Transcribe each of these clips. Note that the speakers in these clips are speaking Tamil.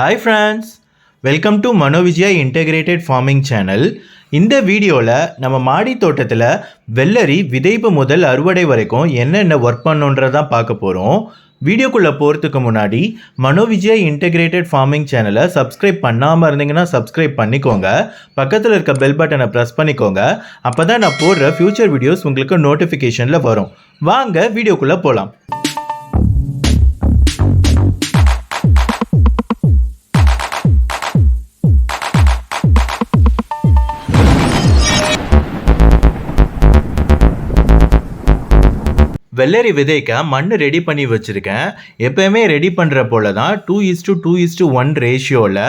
Hi friends welcome to Manovijaya integrated farming channel இந்த வீடியோவில் நம்ம மாடி தோட்டத்தில் வெள்ளரி விதைப்பு முதல் அறுவடை வரைக்கும் என்னென்ன ஒர்க் பண்ணுன்றதான் பார்க்க போகிறோம் வீடியோக்குள்ளே போகிறதுக்கு முன்னாடி மனோவிஜயா இன்டெகிரேட்டட் ஃபார்மிங் சேனலை சப்ஸ்கிரைப் பண்ணாமல் இருந்தீங்கன்னா சப்ஸ்கிரைப் பண்ணிக்கோங்க. பக்கத்தில் இருக்க பெல் பட்டனை ப்ரெஸ் பண்ணிக்கோங்க. அப்போ தான் நான் போடுற ஃப்யூச்சர் வீடியோஸ் உங்களுக்கு நோட்டிஃபிகேஷனில் வரும். வாங்க வீடியோக்குள்ளே போகலாம் வெள்ளரி விதைக்க மண் ரெடி பண்ணி வச்சுருக்கேன். எப்பயுமே ரெடி பண்ணுற போல தான் two is to two is to one ரேஷியோவில்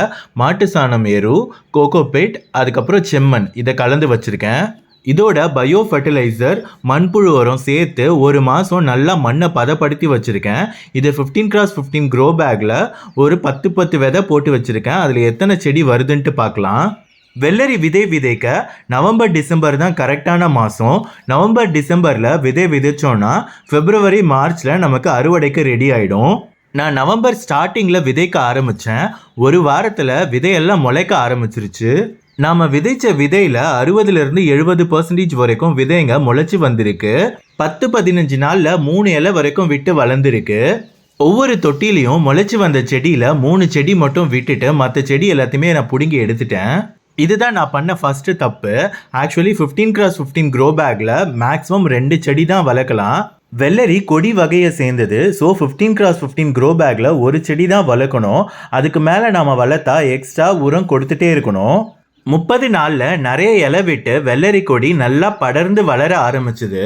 மாட்டு சாணம் எரு கோகோபிட் அதுக்கப்புறம் செம்மண். இதை கலந்து வச்சுருக்கேன். இதோட பயோ ஃபர்டிலைசர் மண்புழு உரம் சேர்த்து ஒரு மாதம் நல்லா மண்ணை பதப்படுத்தி வச்சுருக்கேன். இது ஃபிஃப்டீன் கிராஸ் ஃபிஃப்டீன் க்ரோ பேக்கில் ஒரு பத்து பத்து விதை போட்டு வச்சுருக்கேன். அதில் எத்தனை செடி வருதுன்ட்டு பார்க்கலாம். வெள்ளரி விதை விதைக்க நவம்பர் டிசம்பர் தான் கரெக்டான மாதம் நவம்பர் டிசம்பரில் விதை விதைச்சோன்னா பிப்ரவரி மார்ச்சில் நமக்கு அறுவடைக்கு ரெடி ஆகிடும் நான் நவம்பர் ஸ்டார்டிங்கில் விதைக்க ஆரம்பித்தேன் ஒரு வாரத்தில் விதையெல்லாம் முளைக்க ஆரம்பிச்சிருச்சு. நாம் விதைச்ச விதையில் அறுபதுலேருந்து எழுபது பர்சன்டேஜ் வரைக்கும் விதைங்க முளைச்சி வந்திருக்கு. பத்து பதினஞ்சு நாளில் மூணு இலை வரைக்கும் விட்டு வளர்ந்துருக்கு. ஒவ்வொரு தொட்டிலையும் முளைச்சி வந்த செடியில் மூணு செடி மட்டும் விட்டுட்டு மற்ற செடி எல்லாத்தையுமே நான் பிடுங்கி எடுத்துட்டேன். இதுதான் நான் பண்ண ஃபஸ்ட்டு தப்பு. Actually fifteen cross fifteen grow பேக்கில் மேக்ஸிமம் ரெண்டு செடி தான் வளர்க்கலாம். வெள்ளரி கொடி வகையை சேர்ந்தது. So fifteen cross fifteen grow பேக்கில் ஒரு செடி தான் வளர்க்கணும். அதுக்கு மேலே நாம் வளர்த்தா எக்ஸ்ட்ரா உரம் கொடுத்துட்டே இருக்கணும். முப்பது நாளில் நிறைய இலை விட்டு வெள்ளரி கொடி நல்லா படர்ந்து வளர ஆரம்பிச்சுது.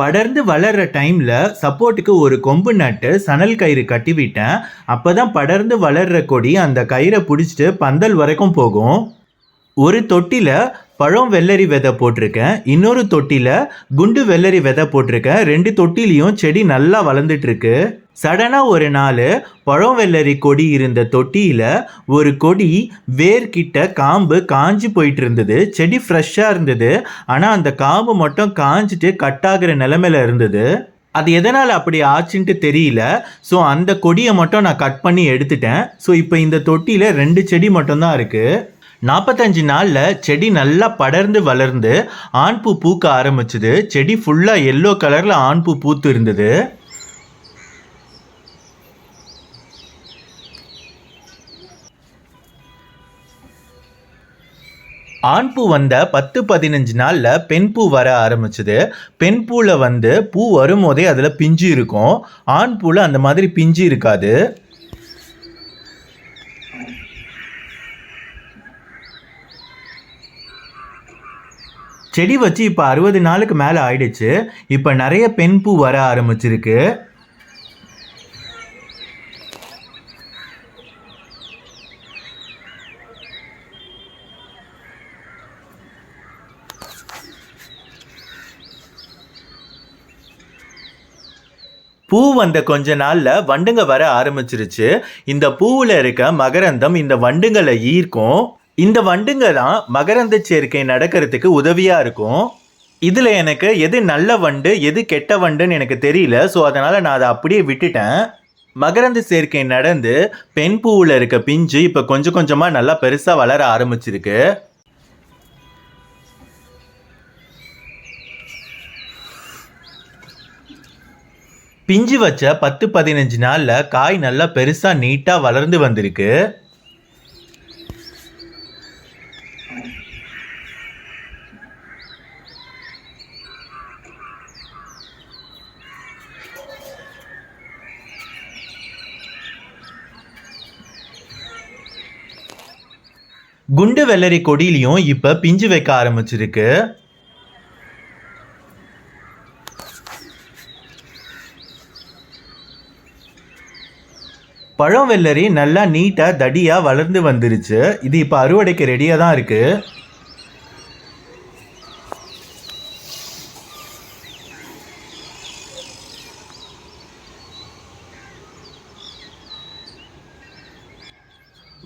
படர்ந்து வளர்ற டைமில் சப்போர்ட்டுக்கு ஒரு கொம்பு நட்டு சணல் கயிறு கட்டி விட்டேன் அப்போ தான் படர்ந்து வளர்ற கொடி அந்த கயிறை பிடிச்சிட்டு பந்தல் வரைக்கும் போகும். ஒரு தொட்டியில் பழம் வெள்ளரி விதை போட்டிருக்கேன். இன்னொரு தொட்டியில் குண்டு வெள்ளரி விதை போட்டிருக்கேன். ரெண்டு தொட்டிலையும் செடி நல்லா வளர்ந்துட்டுருக்கு. சடனாக ஒரு நாள் பழம் வெள்ளரி கொடி இருந்த தொட்டியில் ஒரு கொடி வேர்கிட்ட காம்பு காஞ்சி போயிட்டு இருந்தது செடி ஃப்ரெஷ்ஷாக இருந்தது. ஆனால் அந்த காம்பு மட்டும் காஞ்சிட்டு கட்டாகிற நிலமையில இருந்தது. அது எதனால் அப்படி ஆச்சுன்ட்டு தெரியல. ஸோ அந்த கொடியை மட்டும் நான் கட் பண்ணி எடுத்துட்டேன். ஸோ இப்போ இந்த தொட்டியில் ரெண்டு செடி மட்டும்தான் இருக்குது நாற்பத்தஞ்சு நாளில் செடி நல்லா படர்ந்து வளர்ந்து ஆண் பூ பூக்க ஆரம்பிச்சுது. செடி ஃபுல்லாக எல்லோ கலரில் ஆண் பூ பூத்து இருந்தது. ஆண் பூ வந்த பத்து பதினஞ்சு நாளில் பெண் பூ வர ஆரம்பிச்சுது. பெண் பூவில் வந்து பூ வரும்போதே அதில் பிஞ்சு இருக்கும். ஆண் பூவில் அந்த மாதிரி பிஞ்சு இருக்காது. செடி வச்சு இப்போ அறுபது நாளுக்கு மேலே ஆயிடுச்சு. இப்போ நிறைய பெண் பூ வர ஆரம்பிச்சிருக்கு. பூ வந்த கொஞ்ச நாளில் வண்டுங்க வர ஆரம்பிச்சிருச்சு. இந்த பூவில் இருக்க மகரந்தம் இந்த வண்டுங்களை ஈர்க்கும். இந்த வண்டுங்க தான் மகரந்த சேர்க்கை நடக்கிறதுக்கு உதவியாக இருக்கும். இதில் எனக்கு எது நல்ல வண்டு எது கெட்ட வண்டுன்னு எனக்கு தெரியல. ஸோ அதனால் நான் அதை அப்படியே விட்டுட்டேன். மகரந்த சேர்க்கை நடந்து பெண் பூவில் இருக்க பிஞ்சு இப்போ கொஞ்சம் கொஞ்சமாக நல்லா பெருசாக வளர ஆரம்பிச்சிருக்கு. பிஞ்சு வச்ச பத்து பதினஞ்சு நாளில் காய் நல்லா பெருசாக நீட்டாக வளர்ந்து வந்திருக்கு. குண்டு வெள்ளரி கொடியிலையும் இப்போ பிஞ்சு வைக்க ஆரம்பிச்சிருக்கு. பழம் வெள்ளரி நல்லா நீட்டாக தடியாக வளர்ந்து வந்துருச்சு. இது இப்போ அறுவடைக்கு ரெடியாக தான் இருக்குது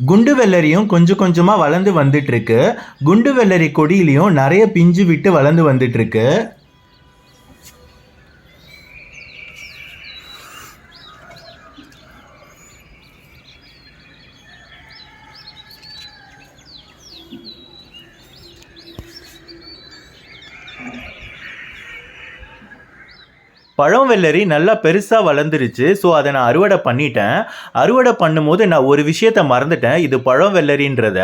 குண்டு வெள்ளரியும் கொஞ்சம் கொஞ்சமாக வளர்ந்து வந்துட்டு இருக்கு. குண்டு வெள்ளரி கொடியிலையும் நிறைய பிஞ்சு விட்டு வளர்ந்து வந்துட்டு பழம் வெள்ளரி நல்லா பெருசாக வளர்ந்துருச்சு. ஸோ அதை நான் அறுவடை பண்ணிட்டேன். அறுவடை பண்ணும்போது நான் ஒரு விஷயத்த மறந்துட்டேன். இது பழம் வெள்ளரின்றத.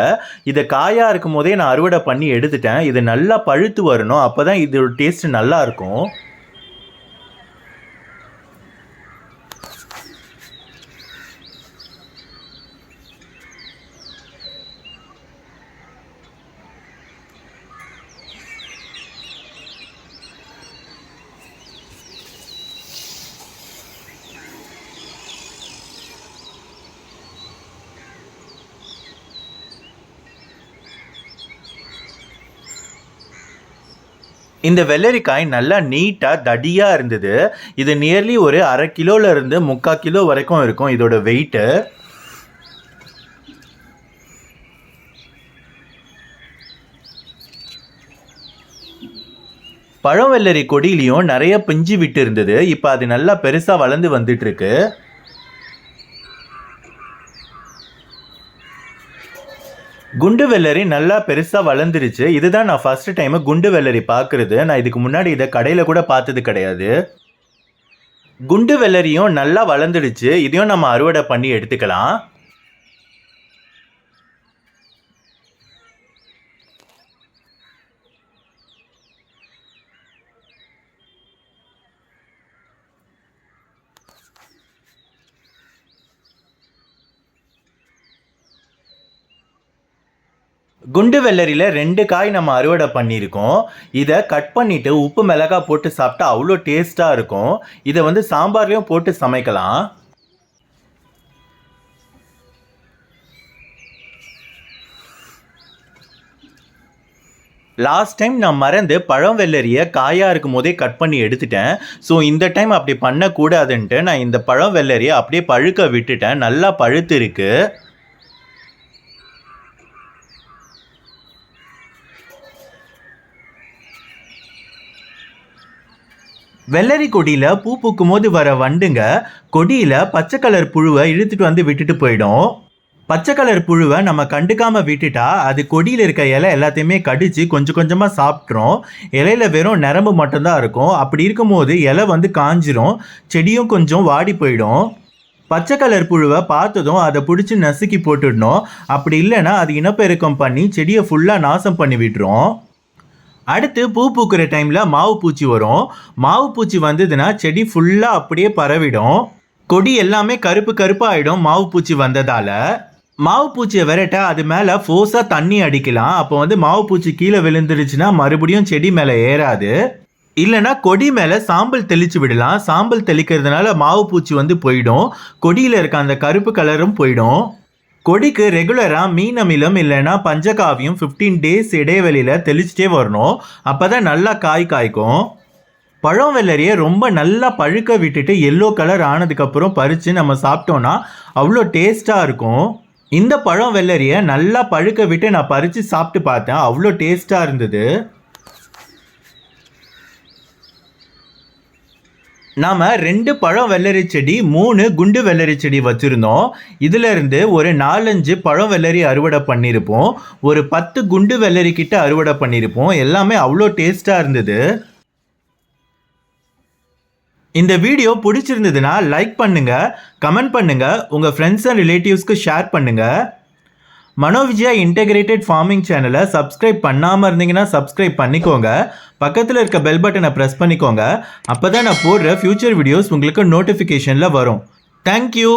இதை காயாக இருக்கும் போதே நான் அறுவடை பண்ணி எடுத்துட்டேன். இது நல்லா பழுத்து வரணும். அப்போ தான் இதோட டேஸ்ட் நல்லா இருக்கும். இந்த வெள்ளரிக்காய் நல்லா நீட்டாக தடியாக இருந்தது. இது நியர்லி ஒரு அரை கிலோலேருந்து முக்கால் கிலோ வரைக்கும் இருக்கும் இதோட வெயிட்டு பழம் வெள்ளரி கொடியிலையும் நிறைய பிஞ்சு விட்டு இருந்தது. இப்போ அது நல்லா பெருசாக வளர்ந்து வந்துட்டு குண்டு வெள்ளரி நல்லா பெருசாக வளர்ந்துருச்சு. இதுதான் நான் ஃபர்ஸ்ட் டைம் குண்டு வெள்ளரி பார்க்குறது நான் இதுக்கு முன்னாடி இதை கடையில் கூட பார்த்தது கிடையாது. குண்டு வெள்ளரியும் நல்லா வளர்ந்துடுச்சு. இதையும் நம்ம அறுவடை பண்ணி எடுத்துக்கலாம். குண்டு வெள்ளரியில் ரெண்டு காய் நம்ம அறுவடை பண்ணியிருக்கோம். இதை கட் பண்ணிவிட்டு உப்பு மிளகாய் போட்டு சாப்பிட்டா அவ்வளோ டேஸ்ட்டாக இருக்கும். இதை வந்து சாம்பார்லேயும் போட்டு சமைக்கலாம். லாஸ்ட் டைம் நான் மறந்து பழம் வெள்ளரியை காயாக இருக்கும் போதே கட் பண்ணி எடுத்துட்டேன். ஸோ இந்த டைம் அப்படி பண்ணக்கூடாதுன்ட்டு நான் இந்த பழம் வெள்ளரியை அப்படியே பழுக்க விட்டுட்டேன். நல்லா பழுத்து இருக்குது வெள்ளரி கொடியில் பூ பூக்கும் போது வர வண்டுங்க கொடியில் பச்சை கலர் புழுவை இழுத்துட்டு வந்து விட்டுட்டு போயிடும். பச்சை கலர் புழுவை நம்ம கண்டுக்காமல் விட்டுட்டா அது கொடியில் இருக்க இலை எல்லாத்தையுமே கடிச்சு கொஞ்சம் கொஞ்சமாக சாப்பிட்ரும் இலையில வெறும் நரம்பு மட்டும்தான் இருக்கும். அப்படி இருக்கும்போது இலை வந்து காஞ்சிரும். செடியும் கொஞ்சம் வாடி போயிடும். பச்சை கலர் புழுவை பார்த்ததும் அதை பிடிச்சி நசுக்கி போட்டுடணும். அப்படி இல்லைன்னா அது இனப்பெருக்கம் பண்ணி செடியை ஃபுல்லாக நாசம் பண்ணி விட்டுரும். அடுத்து பூ பூக்கிற டைமில் மாவு பூச்சி வரும். மாவு பூச்சி வந்ததுன்னா செடி ஃபுல்லாக அப்படியே பரவிடும். கொடி எல்லாமே கருப்பு கருப்பாகிடும் மாவு பூச்சி வந்ததால். மாவு பூச்சியை விரட்ட அது மேலே ஃபோர்ஸாக தண்ணி அடிக்கலாம். அப்போ வந்து மாவு பூச்சி கீழே விழுந்துருச்சுன்னா மறுபடியும் செடி மேலே ஏறாது. இல்லைனா கொடி மேலே சாம்பல் தெளித்து விடலாம். சாம்பல் தெளிக்கிறதுனால மாவு பூச்சி வந்து போயிடும். கொடியில் இருக்க அந்த கருப்பு கலரும் போயிடும். கொடிக்கு ரெகுலராக மீன் அமிலம் இல்லைன்னா பஞ்சகாவியம் ஃபிஃப்டீன் டேஸ் இடைவெளியில் தெளிச்சிட்டே வரணும். அப்போ தான் நல்லா காய் காய்க்கும். பழம் வெள்ளரியை ரொம்ப நல்லா பழுக்க விட்டுட்டு எல்லோ கலர் ஆனதுக்கப்புறம் பறித்து நம்ம சாப்பிட்டோன்னா அவ்வளோ டேஸ்ட்டாக இருக்கும். இந்த பழம் வெள்ளரியை நல்லா பழுக்க விட்டு நான் பறித்து சாப்பிட்டு பார்த்தேன். அவ்வளோ டேஸ்ட்டாக இருந்தது. நாம் ரெண்டு பழம் வெள்ளரி செடி மூணு குண்டு வெள்ளரி செடி வச்சுருந்தோம். இதிலிருந்து ஒரு நாலஞ்சு பழம் வெள்ளரி அறுவடை பண்ணியிருப்போம் ஒரு பத்து குண்டு வெள்ளரி கிட்ட அறுவடை பண்ணியிருப்போம் எல்லாமே அவ்வளோ டேஸ்ட்டாக இருந்தது. இந்த வீடியோ பிடிச்சிருந்ததுன்னா லைக் பண்ணுங்க கமெண்ட் பண்ணுங்க உங்க ஃப்ரெண்ட்ஸ் அண்ட் ரிலேட்டிவ்ஸ்க்கு ஷேர் பண்ணுங்க. மனோவிஜயா இன்டெகிரேட்டட் ஃபார்மிங் சேனலை சப்ஸ்கிரைப் பண்ணாமல் இருந்தீங்கன்னா சப்ஸ்கிரைப் பண்ணிக்கோங்க. பக்கத்தில் இருக்க பெல் பட்டனை ப்ரெஸ் பண்ணிக்கோங்க. அப்போ தான் நான் போடுற ஃப்யூச்சர் வீடியோஸ் உங்களுக்கு நோட்டிஃபிகேஷனில் வரும். தேங்க்யூ